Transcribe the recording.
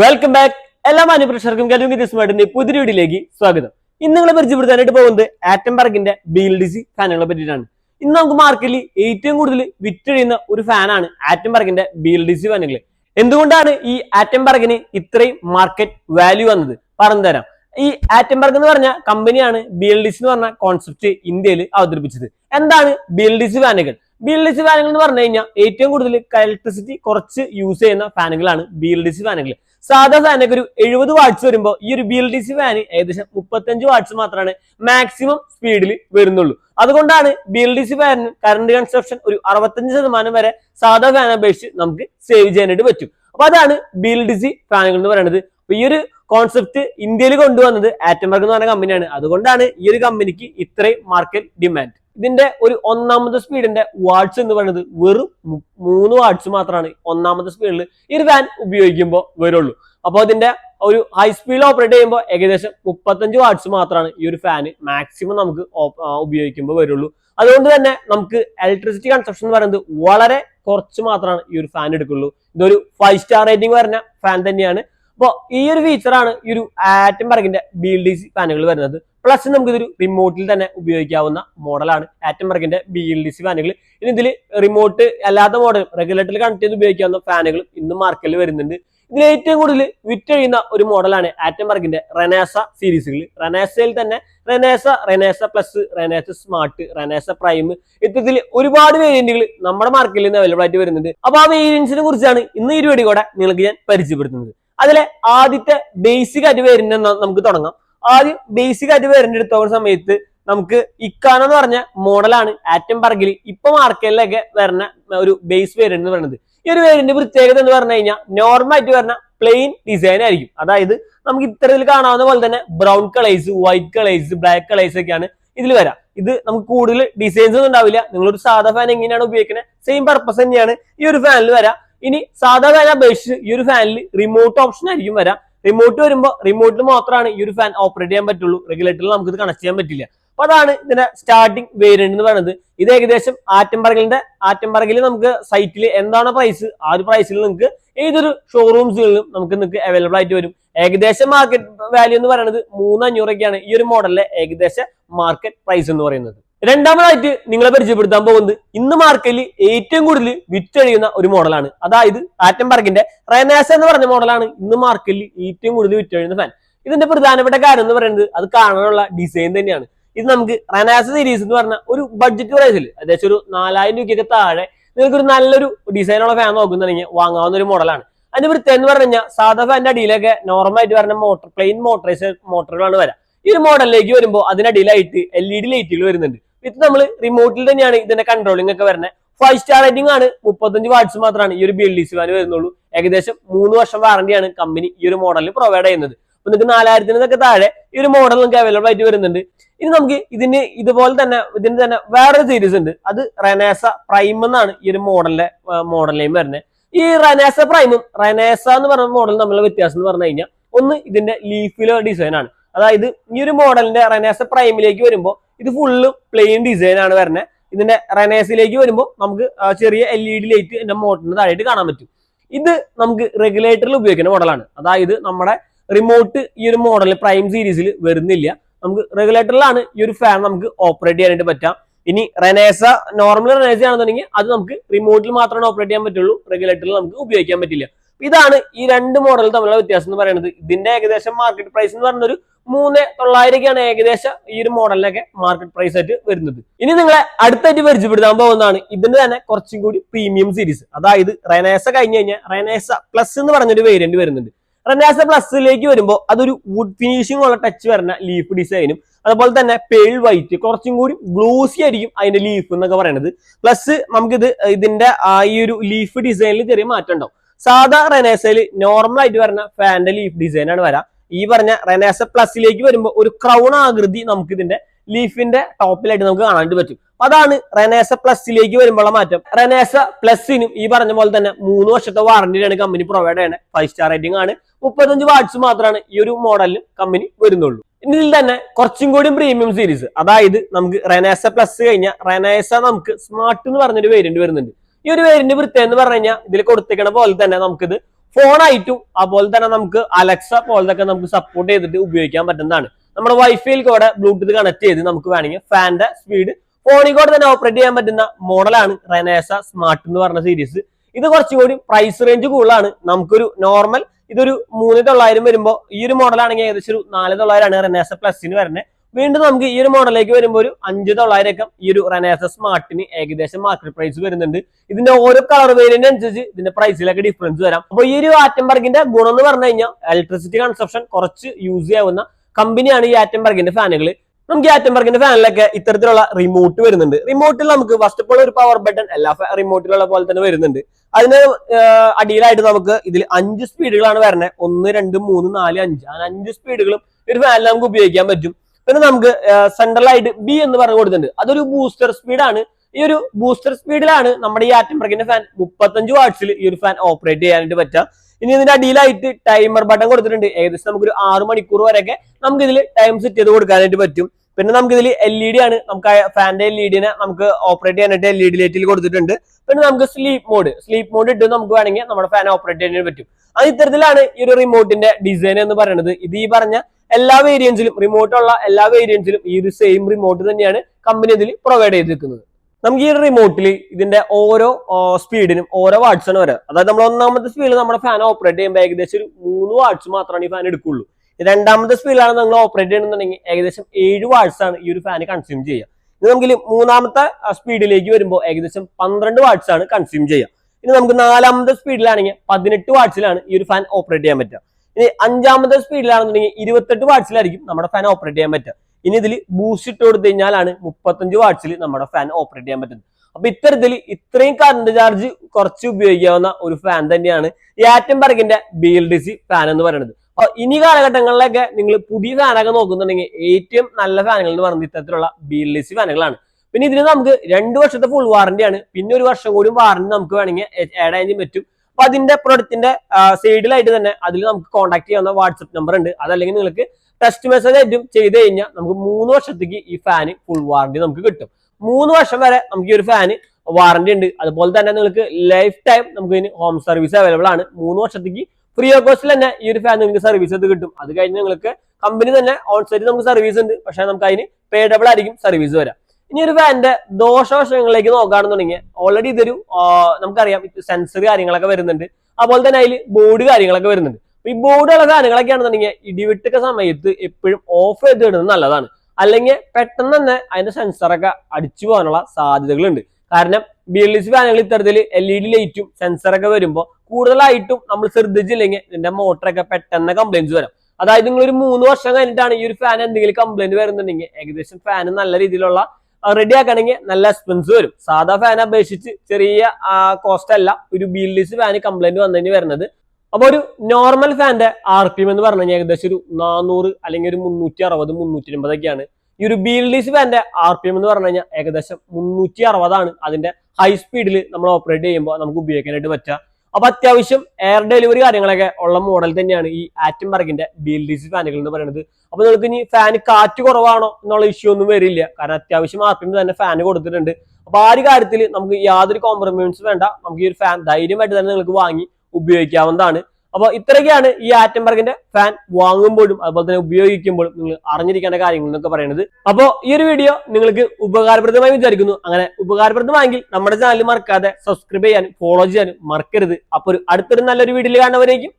Welcome back എല്ലാ മാന്യപ്രേക്ഷകർക്കും കലുങ്കി ദിവസമായിട്ട് പുതിയ വീഡിയോയിലേക്ക് സ്വാഗതം. ഇന്ന് നിങ്ങളെ പരിചയപ്പെടുത്താനായിട്ട് പോകുന്നത് ആറ്റംബർഗിന്റെ ബി എൽ ഡി സി ഫാനുകളെ പറ്റിയിട്ടാണ്. ഇന്ന് നമുക്ക് മാർക്കറ്റിൽ ഏറ്റവും കൂടുതൽ വിറ്റഴിയുന്ന ഒരു ഫാനാണ് ആറ്റംബർഗിന്റെ ബി എൽ ഡി സി ഫാനുകൾ എന്തുകൊണ്ടാണ് ഈ ആറ്റംബർഗിന് ഇത്രയും മാർക്കറ്റ് വാല്യൂ വന്നത്? പറഞ്ഞു തരാം. ഈ ആറ്റംബർഗ് എന്ന് പറഞ്ഞ കമ്പനിയാണ് ബി എൽ ഡി സി എന്ന് പറഞ്ഞ കോൺസെപ്റ്റ് ഇന്ത്യയിൽ അവതരിപ്പിച്ചത്. എന്താണ് ബി എൽ ഡി സി ഫാനുകൾ ബി എൽ ഡി സി ഫാനുകൾ എന്ന് പറഞ്ഞു കഴിഞ്ഞാൽ ഏറ്റവും കൂടുതൽ ഇലക്ട്രിസിറ്റി കുറച്ച് യൂസ് ചെയ്യുന്ന ഫാനുകളാണ് ബി എൽ ഡി സി ഫാനുകൾ സാധാ ഫാനൊക്കെ ഒരു എഴുപത് വാട്ട്സ് വരുമ്പോൾ ഈ ഒരു ബി എൽ ഡി സി ഫാന് ഏകദേശം മുപ്പത്തഞ്ച് വാട്സ് മാത്രമാണ് മാക്സിമം സ്പീഡിൽ വരുന്നുള്ളൂ. അതുകൊണ്ടാണ് ബി എൽ ഡി സി ഫാനിന് കറണ്ട് കൺസപ്ഷൻ ഒരു അറുപത്തഞ്ച് ശതമാനം വരെ സാധാ ഫാൻ അപേക്ഷിച്ച് നമുക്ക് സേവ് ചെയ്യാനായിട്ട് പറ്റും. അപ്പൊ അതാണ് ബി എൽ ഡി സി ഫാനുകൾ എന്ന് പറയുന്നത് അപ്പൊ ഈ ഒരു കോൺസെപ്റ്റ് ഇന്ത്യയിൽ കൊണ്ടുവന്നത് ആറ്റംബർഗ് എന്ന് പറഞ്ഞ കമ്പനിയാണ് അതുകൊണ്ടാണ് ഈ ഒരു കമ്പനിക്ക് ഇത്രയും മാർക്കറ്റ് ഡിമാൻഡ് ഇതിന്റെ ഒരു ഒന്നാമത്തെ സ്പീഡിന്റെ വാട്ട്സ് എന്ന് പറയുന്നത് വെറും മൂന്ന് വാട്ട്സ് മാത്രമാണ് ഒന്നാമത്തെ സ്പീഡിൽ ഈ ഒരു ഫാൻ ഉപയോഗിക്കുമ്പോൾ വരുള്ളൂ. അപ്പോൾ അതിന്റെ ഒരു ഹൈ സ്പീഡിൽ ഓപ്പറേറ്റ് ചെയ്യുമ്പോൾ ഏകദേശം മുപ്പത്തഞ്ച് വാട്ട്സ് മാത്രമാണ് ഈ ഒരു ഫാന് മാക്സിമം നമുക്ക് ഉപയോഗിക്കുമ്പോൾ വരുള്ളൂ. അതുകൊണ്ട് തന്നെ നമുക്ക് ഇലക്ട്രിസിറ്റി കൺസപ്ഷൻ എന്ന് പറയുന്നത് വളരെ കുറച്ച് മാത്രമാണ് ഈ ഒരു ഫാൻ എടുക്കുള്ളൂ. ഇതൊരു ഫൈവ് സ്റ്റാർ റേറ്റിംഗ് വരുന്ന ഫാൻ തന്നെയാണ്. അപ്പോൾ ഈ ഒരു ഫീച്ചറാണ് ഈ ഒരു ആറ്റം പറകിന്റെ ബി എൽ ഡി സി ഫാനുകൾ വരുന്നത്. പ്ലസ് നമുക്ക് ഇതൊരു റിമോട്ടിൽ തന്നെ ഉപയോഗിക്കാവുന്ന മോഡലാണ് ആറ്റം ബർഗിന്റെ ബി എൽ ഡി സി ഫാനുകൾ ഇനി ഇതിൽ റിമോട്ട് അല്ലാത്ത മോഡൽ റെഗുലേറ്ററിൽ കണക്ട് ചെയ്ത് ഉപയോഗിക്കാവുന്ന ഫാനുകൾ ഇന്ന് മാർക്കറ്റിൽ വരുന്നുണ്ട്. ഇതിൽ ഏറ്റവും കൂടുതൽ വിറ്റഴിയുന്ന ഒരു മോഡലാണ് ആറ്റം ബർഗിന്റെ റെനേസ സീരീസുകൾ റെനേസയിൽ തന്നെ Renesa Renesa plus Renesa smart Renesa prime ഇത്തരത്തിൽ ഒരുപാട് വേരിയന്റുകൾ നമ്മുടെ മാർക്കറ്റിൽ നിന്ന് അവൈലബിൾ ആയിട്ട് വരുന്നുണ്ട്. അപ്പൊ ആ വേരിയൻസിനെ കുറിച്ചാണ് ഇന്ന് വീഡിയോ കൂടെ നിങ്ങൾക്ക് ഞാൻ പരിചയപ്പെടുത്തുന്നത്. അതിലെ ആദ്യത്തെ ബേസിക് ആയിട്ട് വേരിയന്റ് നമുക്ക് തുടങ്ങാം. ആദ്യം ബേസിക് ആയിട്ട് എടുത്ത സമയത്ത് നമുക്ക് ഇക്കാന എന്ന് പറഞ്ഞ മോഡലാണ് ആറ്റം പറകിൽ ഇപ്പൊ മാർക്കറ്റിലൊക്കെ വരുന്ന ഒരു ബേസ് വേരിയന്റ് എന്ന് പറയുന്നത് ഈ ഒരു വേരിയന്റ് പ്രത്യേകത എന്ന് പറഞ്ഞു കഴിഞ്ഞാൽ നോർമൽ ആയിട്ട് വരുന്ന പ്ലെയിൻ ഡിസൈൻ ആയിരിക്കും. അതായത് നമുക്ക് ഇത്തരത്തിൽ കാണാവുന്ന പോലെ തന്നെ brown colours white colours black colours ഒക്കെയാണ് ഇതിൽ വരാം. ഇത് നമുക്ക് കൂടുതൽ ഡിസൈൻസ് ഒന്നും ഉണ്ടാവില്ല. നിങ്ങളൊരു സാധാ ഫാൻ എങ്ങനെയാണ് ഉപയോഗിക്കുന്നത് സെയിം പർപ്പസ് തന്നെയാണ് ഈ ഒരു ഫാനിൽ വരാം. ഇനി സാധാ ഫാൻ അപേക്ഷിച്ച് ഈ ഒരു ഫാനിൽ റിമോട്ട് ഓപ്ഷൻ ആയിരിക്കും വരാം. റിമോട്ട് വരുമ്പോൾ റിമോട്ടിൽ മാത്രമാണ് ഈ ഒരു ഫാൻ ഓപ്പറേറ്റ് ചെയ്യാൻ പറ്റുള്ളൂ. റെഗുലേറ്ററിൽ നമുക്ക് ഇത് കണക്ട് ചെയ്യാൻ പറ്റില്ല. അപ്പൊ അതാണ് ഇതിന്റെ സ്റ്റാർട്ടിംഗ് വേരിയന്റ് എന്ന് പറയുന്നത് ഇത് ഏകദേശം ആറ്റംബർഗിന്റെ ആറ്റംബർഗിൽ നമുക്ക് സൈറ്റിൽ എന്താണ് പ്രൈസ് ആ ഒരു പ്രൈസിൽ നിങ്ങൾക്ക് ഏതൊരു ഷോറൂംസുകളിലും നമുക്ക് നിങ്ങൾക്ക് അവൈലബിൾ ആയിട്ട് വരും. ഏകദേശം മാർക്കറ്റ് വാല്യൂ എന്ന് പറയുന്നത് മൂന്ന് അഞ്ഞൂറൊക്കെയാണ് ഈ ഒരു മോഡലിലെ ഏകദേശം മാർക്കറ്റ് പ്രൈസ് എന്ന് പറയുന്നത്. രണ്ടാമതായിട്ട് നിങ്ങളെ പരിചയപ്പെടുത്താൻ പോകുന്നത് ഇന്ന് മാർക്കറ്റിൽ ഏറ്റവും കൂടുതൽ വിറ്റഴിയുന്ന ഒരു മോഡലാണ് അതായത് ആറ്റം പാർക്കിന്റെ റെനാസ എന്ന് പറഞ്ഞ മോഡലാണ് ഇന്ന് മാർക്കറ്റിൽ ഏറ്റവും കൂടുതൽ വിറ്റഴിയുന്ന ഫാൻ ഇതിന്റെ പ്രധാനപ്പെട്ട കാര്യം എന്ന് പറയുന്നത് അത് കാണാനുള്ള ഡിസൈൻ തന്നെയാണ്. ഇത് നമുക്ക് റെനാസ സീരീസ് എന്ന് പറഞ്ഞ ഒരു ബഡ്ജറ്റ് പ്രൈസിൽ ഏകദേശം ഒരു നാലായിരം രൂപയ്ക്ക് താഴെ നിങ്ങൾക്ക് ഒരു നല്ലൊരു ഡിസൈനുള്ള ഫാൻ നോക്കുന്നുണ്ടെങ്കിൽ വാങ്ങാവുന്ന ഒരു മോഡലാണ് അതിന്റെ വൃത്തി എന്ന് പറഞ്ഞു കഴിഞ്ഞാൽ സാധാ ഫാന്റെ അടിയിലൊക്കെ നോർമലായിട്ട് വരുന്ന മോട്ടർ പ്ലെയിൻ മോട്ടറൈസ് മോട്ടറുകളാണ് വരാം. ഈ ഒരു മോഡലിലേക്ക് വരുമ്പോൾ അതിനടിയിലായിട്ട് എൽ ഇ ഡി ലൈറ്റുകൾ വരുന്നുണ്ട്. ഇത് നമ്മൾ റിമോട്ടിൽ തന്നെയാണ് ഇതിന്റെ കൺട്രോളിംഗ് ഒക്കെ വരുന്നത് ഫൈവ് സ്റ്റാർ റേറ്റിംഗ് ആണ് മുപ്പത്തഞ്ച് വാട്ട്സ് മാത്രമാണ് ഈ ഒരു B L D C fan വരുന്നുള്ളൂ. ഏകദേശം മൂന്ന് വർഷം വാറണ്ടിയാണ് കമ്പനി ഈ ഒരു മോഡലിൽ പ്രൊവൈഡ് ചെയ്യുന്നത്. അപ്പൊ നിങ്ങൾക്ക് നാലായിരത്തിനൊക്കെ താഴെ ഈ ഒരു മോഡൽ നിങ്ങൾക്ക് അവൈലബിൾ ആയിട്ട് വരുന്നുണ്ട്. ഇനി നമുക്ക് ഇതിന് ഇതുപോലെ തന്നെ ഇതിന് തന്നെ വേറൊരു സീരീസ് ഉണ്ട്. അത് റെനേസ പ്രൈം എന്നാണ് ഈ ഒരു മോഡലിന്റെ മോഡൽ വരുന്നത് ഈ റെനേസ പ്രൈമും റെനേസ എന്ന് പറഞ്ഞ മോഡൽ തമ്മിലുള്ള വ്യത്യാസം എന്ന് പറഞ്ഞു കഴിഞ്ഞാൽ ഒന്ന് ഇതിന്റെ ലീഫിലെ ഡിസൈൻ ആണ്. അതായത് ഈ ഒരു മോഡലിന്റെ റെനേസ പ്രൈമിലേക്ക് വരുമ്പോൾ ഇത് ഫുള്ള് പ്ലെയിൻ ഡിസൈൻ ആണ് വരുന്നത് ഇതിന്റെ റെനേസിലേക്ക് വരുമ്പോൾ നമുക്ക് ചെറിയ എൽ ഇ ഡി ലൈറ്റ് ഇതിന്റെ മോട്ടറിന് താഴെയായിട്ട് കാണാൻ പറ്റും. ഇത് നമുക്ക് റെഗുലേറ്ററിൽ ഉപയോഗിക്കുന്ന മോഡലാണ് അതായത് നമ്മുടെ റിമോട്ട് ഈ ഒരു മോഡൽ പ്രൈം സീരീസിൽ വരുന്നില്ല. നമുക്ക് റെഗുലേറ്ററിലാണ് ഈ ഒരു ഫാൻ നമുക്ക് ഓപ്പറേറ്റ് ചെയ്യാനായിട്ട് പറ്റാം. ഇനി റെനേസ നോർമൽ റെനേസ ആണെന്നുണ്ടെങ്കിൽ അത് നമുക്ക് റിമോട്ടിൽ മാത്രമേ ഓപ്പറേറ്റ് ചെയ്യാൻ പറ്റുള്ളൂ. റെഗുലേറ്ററിൽ നമുക്ക് ഉപയോഗിക്കാൻ പറ്റില്ല. ഇതാണ് ഈ രണ്ട് മോഡൽ തമ്മിലുള്ള വ്യത്യാസം എന്ന് പറയുന്നത്. ഇതിന്റെ ഏകദേശം മാർക്കറ്റ് പ്രൈസ് എന്ന് പറയുന്നത് ഒരു മൂന്ന് തൊള്ളായിരക്കാണ് ഏകദേശം ഈ ഒരു മോഡലിനൊക്കെ മാർക്കറ്റ് പ്രൈസ് ആയിട്ട് വരുന്നത്. ഇനി നിങ്ങളെ അടുത്തായിട്ട് പരിചയപ്പെടുത്താൻ പോകുന്നതാണ്. ഇതിന്റെ തന്നെ കുറച്ചും കൂടി പ്രീമിയം സീരീസ് അതായത് റെനേസ കഴിഞ്ഞ് കഴിഞ്ഞാൽ റെനേസ പ്ലസ് എന്ന് പറഞ്ഞൊരു വേരിയന്റ് വരുന്നുണ്ട്. റെനേസ പ്ലസിലേക്ക് വരുമ്പോൾ അതൊരു വുഡ് ഫിനിഷിംഗ് ഉള്ള ടച്ച് വരുന്ന ലീഫ് ഡിസൈനും അതുപോലെ തന്നെ പേൾ വൈറ്റ് കുറച്ചും കൂടി ഗ്ലോസി ആയിരിക്കും അതിന്റെ ലീഫ് എന്നൊക്കെ പറയുന്നത്. പ്ലസ് നമുക്കിത് ഇതിന്റെ ഈ ഒരു ലീഫ് ഡിസൈനിൽ ചെറിയ മാറ്റം ഉണ്ടാവും. സാധാ റെനേസയിൽ നോർമൽ ആയിട്ട് വരുന്ന ഫാന്റെ ലീഫ് ഡിസൈൻ ആണ് വരാം. ഈ പറഞ്ഞ റെനേസ പ്ലസിലേക്ക് വരുമ്പോൾ ഒരു ക്രൗൺ ആകൃതി നമുക്ക് ഇതിന്റെ ലീഫിന്റെ ടോപ്പിലായിട്ട് നമുക്ക് കാണാനായിട്ട് പറ്റും. അതാണ് റെനേസ പ്ലസിലേക്ക് വരുമ്പോഴുള്ള മാറ്റം. റെനേസ പ്ലസിനും ഈ പറഞ്ഞ പോലെ തന്നെ മൂന്ന് വർഷത്തെ വാറന്റിയാണ് കമ്പനി പ്രൊവൈഡ് ചെയ്യുന്നത് ഫൈവ് സ്റ്റാർ റേറ്റിംഗ് ആണ്. മുപ്പത്തഞ്ച് വാട്ട്സ് മാത്രമാണ് ഈ ഒരു മോഡലിന് കമ്പനി വരുന്നുള്ളൂ. ഇതിൽ തന്നെ കുറച്ചും കൂടി പ്രീമിയം സീരീസ് അതായത് നമുക്ക് റെനേസ പ്ലസ് കഴിഞ്ഞാൽ റെനേസ നമുക്ക് സ്മാർട്ട് എന്ന് പറഞ്ഞൊരു വേരിയന്റ് വരുന്നുണ്ട്. ഈ ഒരു വേരിന്റെ വൃത്തി എന്ന് പറഞ്ഞു കഴിഞ്ഞാൽ ഇതിൽ കൊടുത്തേക്കണ പോലെ തന്നെ നമുക്കിത് ഫോണായിട്ടും അതുപോലെ തന്നെ നമുക്ക് അലക്സ പോലത്തൊക്കെ നമുക്ക് സപ്പോർട്ട് ചെയ്തിട്ട് ഉപയോഗിക്കാൻ പറ്റുന്നതാണ്. നമ്മുടെ വൈഫൈയിൽ കൂടെ ബ്ലൂടൂത്ത് കണക്ട് ചെയ്ത് നമുക്ക് വേണമെങ്കിൽ ഫാന്റെ സ്പീഡ് ഫോണിൽ കൂടെ തന്നെ ഓപ്പറേറ്റ് ചെയ്യാൻ പറ്റുന്ന മോഡലാണ് റെനേസ സ്മാർട്ട് എന്ന് പറഞ്ഞ സീരീസ് ഇത് കുറച്ചുകൂടി പ്രൈസ് റേഞ്ച് കൂടുതലാണ്. നമുക്കൊരു നോർമൽ ഇതൊരു മൂന്ന് തൊള്ളായിരം വരുമ്പോൾ ഈ ഒരു മോഡലാണെങ്കിൽ ഏകദേശം ഒരു നാല് തൊള്ളായിരമാണ് റെനേസ പ്ലസിന് വരുന്നത്. വീണ്ടും നമുക്ക് ഈ ഒരു മോഡലിലേക്ക് വരുമ്പോൾ ഒരു അഞ്ച് തൊള്ളായിരം ഈ ഒരു റനാസ സ്മാർട്ടിന് ഏകദേശം മാർക്കറ്റ് പ്രൈസ് വരുന്നുണ്ട്. ഇതിന്റെ ഓരോ കളർ വേരിയന്റ് അനുസരിച്ച് ഇതിന്റെ പ്രൈസിലൊക്കെ ഡിഫറൻസ് വരാം. അപ്പോൾ ഈ ഒരു ആറ്റംബർഗിന്റെ ഗുണം എന്ന് പറഞ്ഞു കഴിഞ്ഞാൽ ഇലക്ട്രിസിറ്റി കൺസപ്ഷൻ കുറച്ച് യൂസ് ചെയ്യാവുന്ന കമ്പനിയാണ് ഈ ആറ്റംബർഗിന്റെ ഫാനുകൾ നമുക്ക് ഈ ആറ്റംബർഗിന്റെ ഫാനിലൊക്കെ ഇത്തരത്തിലുള്ള റിമോട്ട് വരുന്നുണ്ട്. റിമോട്ടിൽ നമുക്ക് ഫസ്റ്റ് ഓഫ് ഓൾ ഒരു പവർ ബട്ടൺ എല്ലാ റിമോട്ടിലുള്ള പോലെ തന്നെ വരുന്നുണ്ട്. അതിന് അടിയിലായിട്ട് നമുക്ക് ഇതിൽ അഞ്ച് സ്പീഡുകളാണ് വരുന്നത് ഒന്ന് രണ്ട് മൂന്ന് നാല് അഞ്ച്. അങ്ങനെ അഞ്ച് സ്പീഡുകളും ഒരു ഫാനിൽ നമുക്ക് ഉപയോഗിക്കാൻ പറ്റും. പിന്നെ നമുക്ക് സെൻട്രലായിട്ട് ബി എന്ന് പറഞ്ഞു കൊടുത്തിട്ടുണ്ട്. അതൊരു ബൂസ്റ്റർ സ്പീഡാണ് ഈ ഒരു ബൂസ്റ്റർ സ്പീഡിലാണ് നമ്മുടെ ഈ ആറ്റം പ്രകിന്റെ ഫാൻ മുപ്പത്തഞ്ച് വാട്ട്സിൽ ഈ ഒരു ഫാൻ ഓപ്പറേറ്റ് ചെയ്യാനായിട്ട് പറ്റുക. ഇനി ഇതിന്റെ അടിയിലായിട്ട് ടൈമർ ബട്ടൺ കൊടുത്തിട്ടുണ്ട്. ഏകദേശം നമുക്കൊരു ആറ് മണിക്കൂർ വരെയൊക്കെ നമുക്ക് ഇതിൽ ടൈം സെറ്റ് ചെയ്ത് കൊടുക്കാനായിട്ട് പറ്റും. പിന്നെ നമുക്ക് ഇതിൽ എൽ ഇ ഡി ആണ്. നമുക്ക് ഫാന്റെ എൽ ഇ ഡിനെ നമുക്ക് ഓപ്പറേറ്റ് ചെയ്യാനായിട്ട് എൽ ഇ ഡി ലൈറ്റിൽ കൊടുത്തിട്ടുണ്ട്. പിന്നെ നമുക്ക് സ്ലീപ്പ് മോഡ് സ്ലീപ്പ് മോഡ് ഇട്ട് നമുക്ക് വേണമെങ്കിൽ നമ്മുടെ ഫാൻ ഓപ്പറേറ്റ് ചെയ്യാൻ പറ്റും. അത് ഇത്തരത്തിലാണ് ഈ ഒരു റിമോട്ടിന്റെ ഡിസൈൻ എന്ന് പറയുന്നത്. ഇത് ഈ പറഞ്ഞ എല്ലാ വേരിയൻസിലും റിമോട്ടുള്ള എല്ലാ വേരിയൻസിലും ഈ ഒരു സെയിം റിമോട്ട് തന്നെയാണ് കമ്പനി ഇതിൽ പ്രൊവൈഡ് ചെയ്തിരിക്കുന്നത് നമുക്ക് ഈ ഒരു റിമോട്ടിൽ ഇതിന്റെ ഓരോ സ്പീഡിനും ഓരോ വാട്ട്സാണ് വരെ. അതായത് നമ്മൾ ഒന്നാമത്തെ സ്പീഡിൽ നമ്മുടെ ഫാൻ ഓപ്പറേറ്റ് ചെയ്യുമ്പോൾ ഏകദേശം ഒരു മൂന്ന് വാട്ട്സ് മാത്രമാണ് ഈ ഫാൻ എടുക്കുള്ളൂ. രണ്ടാമത്തെ സ്പീഡിലാണ് നിങ്ങൾ ഓപ്പറേറ്റ് ചെയ്യണമെന്നുണ്ടെങ്കിൽ ഏകദേശം ഏഴ് വാട്സ് ആണ് ഈ ഒരു ഫാൻ കൺസ്യൂം ചെയ്യുക. ഇനി നമുക്ക് മൂന്നാമത്തെ സ്പീഡിലേക്ക് വരുമ്പോൾ ഏകദേശം പന്ത്രണ്ട് വാട്സ് ആണ് കൺസ്യൂം ചെയ്യുക. ഇനി നമുക്ക് നാലാമത്തെ സ്പീഡിലാണെങ്കിൽ പതിനെട്ട് വാട്സിലാണ് ഈ ഒരു ഫാൻ ഓപ്പറേറ്റ് ചെയ്യാൻ പറ്റുക. ഇനി അഞ്ചാമത്തെ സ്പീഡിലാണെന്നുണ്ടെങ്കിൽ ഇരുപത്തെട്ട് വാട്സിലായിരിക്കും നമ്മുടെ ഫാൻ ഓപ്പറേറ്റ് ചെയ്യാൻ പറ്റുക. ഇനി ഇതിൽ ബൂസ്റ്റ് ഇട്ട് കൊടുത്തു കഴിഞ്ഞാലാണ് മുപ്പത്തഞ്ച് വാട്സിൽ നമ്മുടെ ഫാൻ ഓപ്പറേറ്റ് ചെയ്യാൻ പറ്റുന്നത്. അപ്പൊ ഇത്തരത്തിൽ ഇത്രയും കറണ്ട് ചാർജ് കുറച്ച് ഉപയോഗിക്കാവുന്ന ഒരു ഫാൻ തന്നെയാണ് ഈ ആറ്റംബർഗിന്റെ B L D C fan എന്ന് പറയുന്നത്. അപ്പൊ ഇനി കാലഘട്ടങ്ങളിലൊക്കെ നിങ്ങൾ പുതിയ ഫാനൊക്കെ നോക്കുന്നുണ്ടെങ്കിൽ ഏറ്റവും നല്ല ഫാനുകൾ എന്ന് പറയുന്നത് ഇത്തരത്തിലുള്ള ബി എൽ ഡി സി ഫാനുകളാണ് പിന്നെ ഇതിന് നമുക്ക് രണ്ട് വർഷത്തെ ഫുൾ വാറന്റി ആണ്. പിന്നെ ഒരു വർഷം കൂടി വാറന്റി നമുക്ക് വേണമെങ്കിൽ ആഡ് ചെയ്യാൻ പറ്റും. അപ്പൊ അതിന്റെ പ്രൊഡക്റ്റിന്റെ സൈഡിലായിട്ട് തന്നെ അതിൽ നമുക്ക് കോൺടാക്ട് ചെയ്യാവുന്ന വാട്സപ്പ് നമ്പർ ഉണ്ട്. അതല്ലെങ്കിൽ നിങ്ങൾക്ക് ടെസ്റ്റ് മെസ്സേജ് ആയിട്ടും ചെയ്ത് കഴിഞ്ഞാൽ നമുക്ക് മൂന്ന് വർഷത്തേക്ക് ഈ ഫാന് ഫുൾ വാറന്റി നമുക്ക് കിട്ടും. മൂന്ന് വർഷം വരെ നമുക്ക് ഈ ഒരു ഫാന് വാറന്റി ഉണ്ട്. അതുപോലെ തന്നെ നിങ്ങൾക്ക് ലൈഫ് ടൈം നമുക്ക് ഹോം സർവീസ് അവൈലബിൾ ആണ്. മൂന്ന് വർഷത്തേക്ക് ഫ്രീ ഓഫ് കോസ്റ്റിൽ തന്നെ ഈ ഒരു ഫാൻ നിങ്ങൾക്ക് സർവീസ് ഇത് കിട്ടും. അത് കഴിഞ്ഞ് നിങ്ങൾക്ക് കമ്പനി തന്നെ ഓൺ സൈറ്റ് നമുക്ക് സർവീസ് ഉണ്ട്. പക്ഷേ നമുക്ക് അതിന് പേഡബിൾ ആയിരിക്കും സർവീസ് വരാം. ഇനി ഒരു ഫാനിന്റെ ദോഷവശങ്ങളിലേക്ക് നോക്കുകയാണെന്നുണ്ടെങ്കിൽ ഓൾറെഡി ഇതൊരു നമുക്കറിയാം സെൻസർ കാര്യങ്ങളൊക്കെ വരുന്നുണ്ട്. അതുപോലെ തന്നെ അതിൽ ബോർഡ് കാര്യങ്ങളൊക്കെ വരുന്നുണ്ട്. ഈ ബോർഡുള്ള സാധനങ്ങളൊക്കെ ആണെന്നുണ്ടെങ്കിൽ ഇടിവിട്ടൊക്കെ സമയത്ത് എപ്പോഴും ഓഫ് ചെയ്ത് ഇടുന്നത് നല്ലതാണ്. അല്ലെങ്കിൽ പെട്ടെന്ന് തന്നെ അതിന്റെ സെൻസറൊക്കെ അടിച്ചു പോകാനുള്ള സാധ്യതകളുണ്ട്. കാരണം ബി എൽ സി ഫാനുകൾ ഇത്തരത്തിൽ എൽ ഇ ഡി ലൈറ്റും സെൻസറൊക്കെ വരുമ്പോൾ കൂടുതലായിട്ടും നമ്മൾ ശ്രദ്ധിച്ചില്ലെങ്കിൽ ഇതിന്റെ മോട്ടറൊക്കെ പെട്ടെന്ന് കംപ്ലൈന്റ്സ് വരാം. അതായത് നിങ്ങൾ ഒരു മൂന്ന് വർഷം കഴിഞ്ഞിട്ടാണ് ഈ ഒരു ഫാൻ എന്തെങ്കിലും കംപ്ലൈന്റ് വരുന്നുണ്ടെങ്കിൽ ഏകദേശം ഫാൻ നല്ല രീതിയിലുള്ള റെഡി ആക്കണമെങ്കിൽ നല്ല എക്സ്പെൻസ് വരും. സാധാ ഫാൻ അപേക്ഷിച്ച് ചെറിയ കോസ്റ്റ് അല്ല ഒരു ബി എൽ സി ഫാന് കംപ്ലൈന്റ് വന്നതിന് വരുന്നത്. അപ്പൊ ഒരു നോർമൽ ഫാന്റെ ആർ പി എം എന്ന് പറഞ്ഞു കഴിഞ്ഞാൽ ഏകദേശം ഒരു നാനൂറ് അല്ലെങ്കിൽ ഒരു മുന്നൂറ്റി അറുപത് മുന്നൂറ്റി അമ്പതൊക്കെയാണ് ഈ ഒരു ബി എൽ ഡി സി ഫാന്റെ ആർ പി എം എന്ന് പറഞ്ഞു കഴിഞ്ഞാൽ ഏകദേശം മുന്നൂറ്റി അറുപതാണ് അതിന്റെ ഹൈ സ്പീഡിൽ നമ്മൾ ഓപ്പറേറ്റ് ചെയ്യുമ്പോൾ നമുക്ക് ഉപയോഗിക്കാനായിട്ട് പറ്റുക. അപ്പൊ അത്യാവശ്യം എയർ ഡെലിവറി കാര്യങ്ങളൊക്കെ ഉള്ള മോഡൽ തന്നെയാണ് ഈ ആറ്റംബർഗിന്റെ ബി എൽ ഡി സി ഫാനുകൾ എന്ന് പറയുന്നത്. അപ്പൊ നിങ്ങൾക്ക് ഇനി ഫാൻ കാറ്റ് കുറവാണോ എന്നുള്ള ഇഷ്യൂ ഒന്നും വരില്ല. കാരണം അത്യാവശ്യം ആർ പി എം തന്നെ ഫാൻ കൊടുത്തിട്ടുണ്ട്. അപ്പൊ ആ ഒരു കാര്യത്തിൽ നമുക്ക് യാതൊരു കോംപ്രമൈസ് വേണ്ട. നമുക്ക് ഈ ഒരു ഫാൻ ധൈര്യമായിട്ട് തന്നെ നിങ്ങൾക്ക് വാങ്ങി ഉപയോഗിക്കാവുന്നതാണ്. അപ്പൊ ഇത്രയൊക്കെയാണ് ഈ ആറ്റംബർഗിന്റെ ഫാൻ വാങ്ങുമ്പോഴും അതുപോലെ തന്നെ ഉപയോഗിക്കുമ്പോഴും നിങ്ങൾ അറിഞ്ഞിരിക്കേണ്ട കാര്യങ്ങൾ എന്നൊക്കെ പറയുന്നത്. അപ്പോൾ ഈ ഒരു വീഡിയോ നിങ്ങൾക്ക് ഉപകാരപ്രദമായി വിചാരിക്കുന്നു. അങ്ങനെ ഉപകാരപ്രദമായെങ്കിൽ നമ്മുടെ ചാനൽ മറക്കാതെ സബ്സ്ക്രൈബ് ചെയ്യാനും ഫോളോ ചെയ്യാനും മറക്കരുത്. അപ്പൊ ഒരു അടുത്തൊരു നല്ലൊരു വീഡിയോയിൽ കാണുന്നവരേക്കും